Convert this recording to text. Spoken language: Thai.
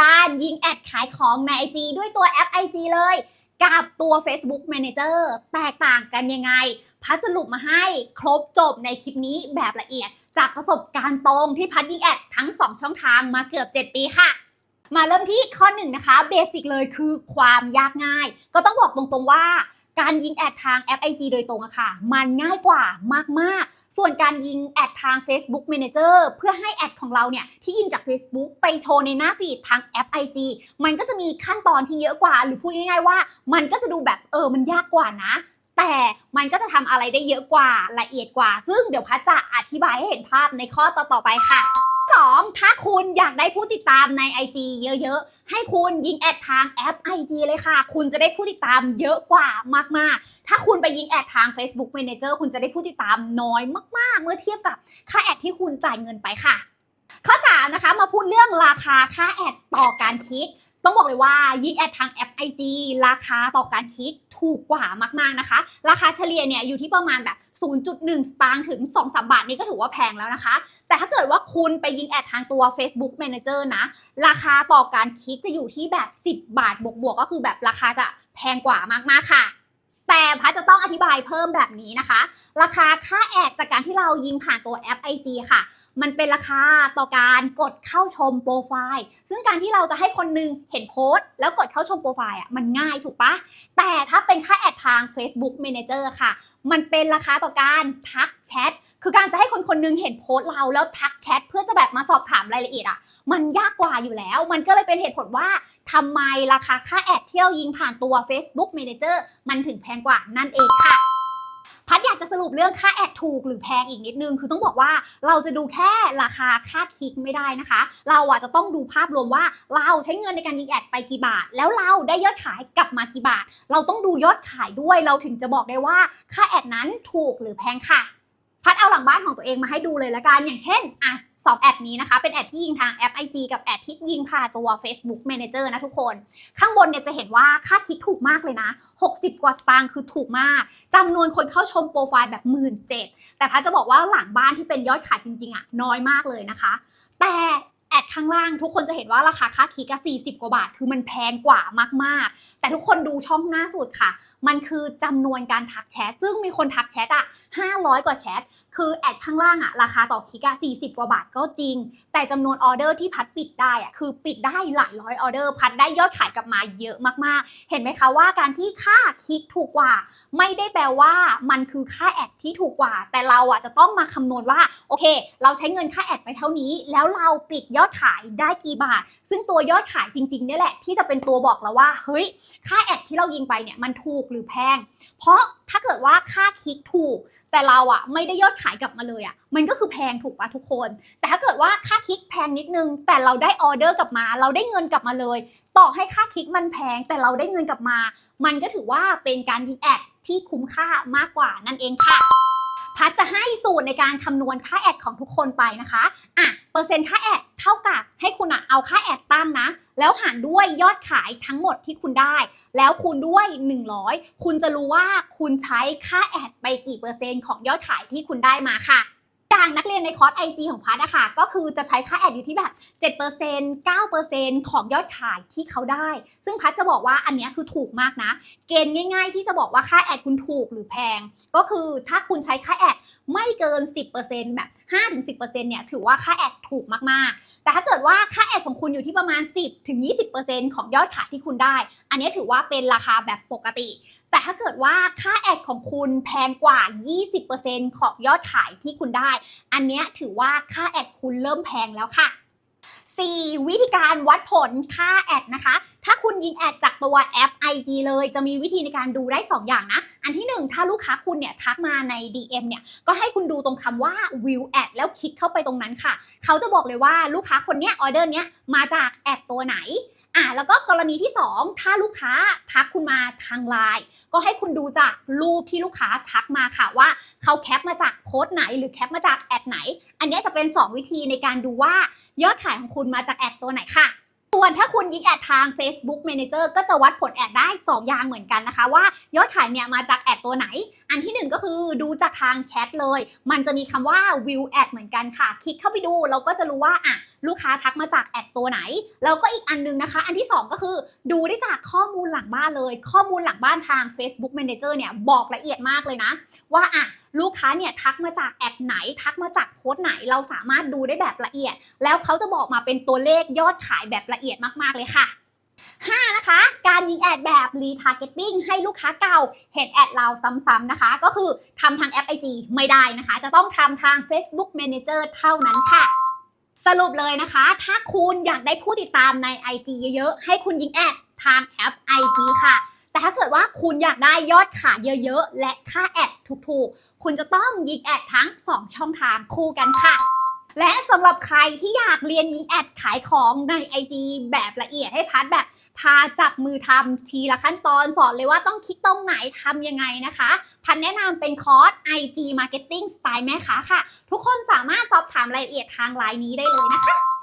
การยิงแอดขายของใน IG ด้วยตัวแอป IG เลย กับตัว Facebook Manager แตกต่างกันยังไง พัดสรุปมาให้ครบจบในคลิปนี้แบบละเอียด จากประสบการณ์ตรงที่พัดยิงแอดทั้ง 2 ช่องทางมาเกือบ 7 ปีค่ะมาเริ่มที่ข้อหนึ่งนะคะเบสิกเลยคือความยากง่าย ก็ต้องบอกตรงๆว่า การยิงแอดทางแอป IG โดยตรงอะค่ะ มันง่ายกว่ามากๆ ส่วนการยิงแอดทาง Facebook Manager เพื่อให้แอดของเราเนี่ยที่ยิงจาก Facebook ไปโชว์ในหน้าฟีดทางแอป IG มันก็จะมีขั้นตอนที่เยอะกว่า หรือพูดง่ายๆว่า มันก็จะดูแบบเออมันยากกว่านะแต่มันก็จะทำอะไรได้เยอะกว่าละเอียดกว่า ซึ่งเดี๋ยวพัชจะอธิบายให้เห็นภาพในข้อต่อๆไปค่ะ 2. ถ้าคุณอยากได้ผู้ติดตามใน IG เยอะๆ ให้คุณยิงแอดทางแอป IG เลยค่ะ คุณจะได้ผู้ติดตามเยอะกว่ามากๆ ถ้าคุณไปยิงแอดทาง Facebook Manager คุณจะได้ผู้ติดตามน้อยมากๆ เมื่อเทียบกับค่าแอดที่คุณจ่ายเงินไปค่ะ ข้อ3นะคะมาพูดเรื่องราคาค่าแอดต่อการคลิก ต้องบอกเลยว่ายิงแอดทางแอป IG ราคาต่อการคลิกถูกกว่ามากๆนะคะ ราคาเฉลี่ยเนี่ยอยู่ที่ประมาณแบบ 0.1 สตางค์ถึง 2-3 บาทนี่ก็ถือว่าแพงแล้วนะคะ แต่ถ้าเกิดว่าคุณไปยิงแอดทางตัว Facebook Manager นะ ราคาต่อการคลิกจะอยู่ที่แบบ 10 บาทบวกๆก็คือแบบราคาจะแพงกว่ามากๆค่ะแต่พัจะต้องอธิบายเพิ่มแบบนี้นะคะ ราคาค่าแอดจากการที่เรายิงผ่านตัวแอป IG ค่ะ มันเป็นราคาต่อการกดเข้าชมโปรไฟล์ ซึ่งการที่เราจะให้คนหนึงเห็นโพสต์แล้วกดเข้าชมโปรไฟล์อะมันง่ายถูกปะ แต่ถ้าเป็นค่าแอดทาง Facebook Manager ค่ะ มันเป็นราคาต่อการทักแชท คือการจะให้คนคนหนึงเห็นโพสต์เราแล้วทักแชทเพื่อจะแบบมาสอบถามรายละเอียดอะ มันยากกว่าอยู่แล้ว มันก็เลยเป็นเหตุผลว่าทำไมราคาค่าแอดที่เรายิงผ่านตัว Facebook Manager มันถึงแพงกว่านั่นเองค่ะ พัดอยากจะสรุปเรื่องค่าแอดถูกหรือแพงอีกนิดนึง คือต้องบอกว่าเราจะดูแค่ราคาค่าคลิกไม่ได้นะคะ เราอะจะต้องดูภาพรวมว่าเราใช้เงินในการยิงแอดไปกี่บาท แล้วเราได้ยอดขายกลับมากี่บาท เราต้องดูยอดขายด้วย เราถึงจะบอกได้ว่าค่าแอดนั้นถูกหรือแพงค่ะ พัดเอาหลังบ้านของตัวเองมาให้ดูเลยละกัน อย่างเช่นอะ สองแอดนี้นะคะ เป็นแอดที่ยิงทางแอป IG กับแอดที่ยิงผ่านตัว Facebook Manager นะทุกคน ข้างบนเนี่ยจะเห็นว่าค่าคลิกถูกมากเลยนะ 60 กว่าสตางค์คือถูกมากจำนวนคนเข้าชมโปรไฟล์แบบหมื่นเจ็ดแต่พัดจะบอกว่าหลังบ้านที่เป็นยอดขายจริงๆอะน้อยมากเลยนะคะ แต่ ข้างล่าง ทุกคนจะเห็นว่าราคาค่าคลิกะ40 กว่าบาท คือมันแพงกว่ามากๆ แต่ทุกคนดูช่องหน้าสุดค่ะ มันคือจำนวนการทักแชท ซึ่งมีคนทักแชทอะ500 กว่าแชท คือแอดข้างล่างอะราคาต่อคลิกะ40 กว่าบาทก็จริง แต่จำนวนออเดอร์ที่พัดปิดได้อะคือปิดได้หลายร้อยออเดอร์ พัดได้ยอดขายกลับมาเยอะมากๆ เห็นไหมคะว่าการที่ค่าคลิกถูกกว่า ไม่ได้แปลว่ามันคือค่าแอดที่ถูกกว่า แต่เราอะจะต้องมาคำนวณว่าโอเค เราใช้เงินค่าแอดไปเท่านี้ แล้วเราปิดยอดขายได้กี่บาท ซึ่งตัวยอดขายจริงๆเนี่ยแหละ ที่จะเป็นตัวบอกเราว่าเฮ้ยค่าแอดที่เรายิงไปเนี่ยมันถูกหรือแพง เพราะถ้าเกิดว่าค่าคลิกถูก แต่เราอะไม่ได้ยอดขายกลับมาเลยอะมันก็คือแพงถูกปะทุกคน แต่ถ้าเกิดว่าค่าคลิกแพงนิดนึง แต่เราได้ออเดอร์กลับมา เราได้เงินกลับมาเลย ต่อให้ค่าคลิกมันแพงแต่เราได้เงินกลับมา มันก็ถือว่าเป็นการยิงแอดที่คุ้มค่ามากกว่านั่นเองค่ะ พัดจะให้สูตรในการคำนวณค่าแอดของทุกคนไปนะคะอะเปอร์เซ็นต์ค่าแอดเท่ากับให้คุณอะเอาค่าแอดตั้งนะ แล้วหารด้วยยอดขายทั้งหมดที่คุณได้ แล้วคูณด้วย 100 คุณจะรู้ว่าคุณใช้ค่าแอดไปกี่เปอร์เซ็นต์ของยอดขายที่คุณได้มาค่ะ อย่างนักเรียนในคอร์ส IG ของพัดอะคะก็คือจะใช้ค่าแอดอยู่ที่แบบ 7% 9%ของยอดขายที่เขาได้ ซึ่งพัดจะบอกว่าอันนี้คือถูกมากนะ เกณฑ์ง่ายๆ ที่จะบอกว่าค่าแอดคุณถูกหรือแพง ก็คือถ้าคุณใช้ค่าแอดไม่เกิน 10%แบบ 5-10%เนี่ยถือว่าค่าแอดถูกมากๆ แต่ถ้าเกิดว่าค่าแอดของคุณอยู่ที่ประมาณ 10-20%ของยอดขายที่คุณได้ อันนี้ถือว่าเป็นราคาแบบปกติ แต่ถ้าเกิดว่าค่าแอดของคุณแพงกว่า 20%ของยอดขายที่คุณได้ อันนี้ถือว่าค่าแอดคุณเริ่มแพงแล้วค่ะ 4. วิธีการวัดผลค่าแอดนะคะ ถ้าคุณยิงแอดจากตัวแอป IG เลยจะมีวิธีในการดูได้ 2 อย่างนะ อันที่ 1 ถ้าลูกค้าคุณเนี่ยทักมาใน DM เนี่ย ก็ให้คุณดูตรงคำว่า view ad แล้วคลิกเข้าไปตรงนั้นค่ะ เขาจะบอกเลยว่าลูกค้าคนเนี้ยออเดอร์เนี้ยมาจากแอดตัวไหน อะแล้วก็กรณีที่ 2 ถ้าลูกค้าทักคุณมาทางไลน์ ก็ให้คุณดูจากรูปที่ลูกค้าทักมาค่ะว่าเขาแคปมาจากโพสต์ไหน หรือแคปมาจากแอดไหน อันนี้จะเป็น 2 วิธีในการดูว่ายอดขายของคุณมาจากแอดตัวไหนค่ะ ส่วนถ้าคุณยิงแอดทาง Facebook Manager ก็จะวัดผลแอดได้ 2 อย่างเหมือนกันนะคะ ว่ายอดขายเนี่ยมาจากแอดตัวไหน อันที่หนึ่งก็คือดูจากทางแชทเลย มันจะมีคำว่า view ad เหมือนกันค่ะ คลิกเข้าไปดูเราก็จะรู้ว่าอะลูกค้าทักมาจากแอดตัวไหน แล้วก็อีกอันนึงนะคะ อันที่ 2 ก็คือดูได้จากข้อมูลหลังบ้านเลย ข้อมูลหลังบ้านทาง Facebook Manager เนี่ยบอกละเอียดมากเลยนะ ว่าอะ ลูกค้าเนี่ยทักมาจากแอดไหน ทักมาจากโพสต์ไหน เราสามารถดูได้แบบละเอียด แล้วเขาจะบอกมาเป็นตัวเลขยอดขายแบบละเอียดมากๆเลยค่ะ 5 นะคะ การยิงแอดแบบ retargeting ให้ลูกค้าเก่าเห็นแอดเราซ้ำๆนะคะ ก็คือทำทางแอป IG ไม่ได้นะคะ จะต้องทำทาง Facebook Manager เท่านั้นค่ะสรุปเลยนะคะ ถ้าคุณอยากได้ผู้ติดตามใน IG เยอะๆ ให้คุณยิงแอดทางแอป IG ค่ะ แต่ถ้าเกิดว่าคุณอยากได้ยอดขายเยอะๆ และค่าแอดถูกๆ คุณจะต้องยิงแอดทั้ง 2 ช่องทางคู่กันค่ะ และสำหรับใครที่อยากเรียนยิงแอดขายของใน IG แบบละเอียดให้พัดแบบพาจับมือทำทีละขั้นตอนสอนเลยว่าต้องคลิกตรงไหนทำยังไงนะคะ พันแนะนำเป็นคอร์ส IG Marketing สไตล์แม่ค้าค่ะ ทุกคนสามารถสอบถามรายละเอียดทางไลน์นี้ได้เลยนะคะ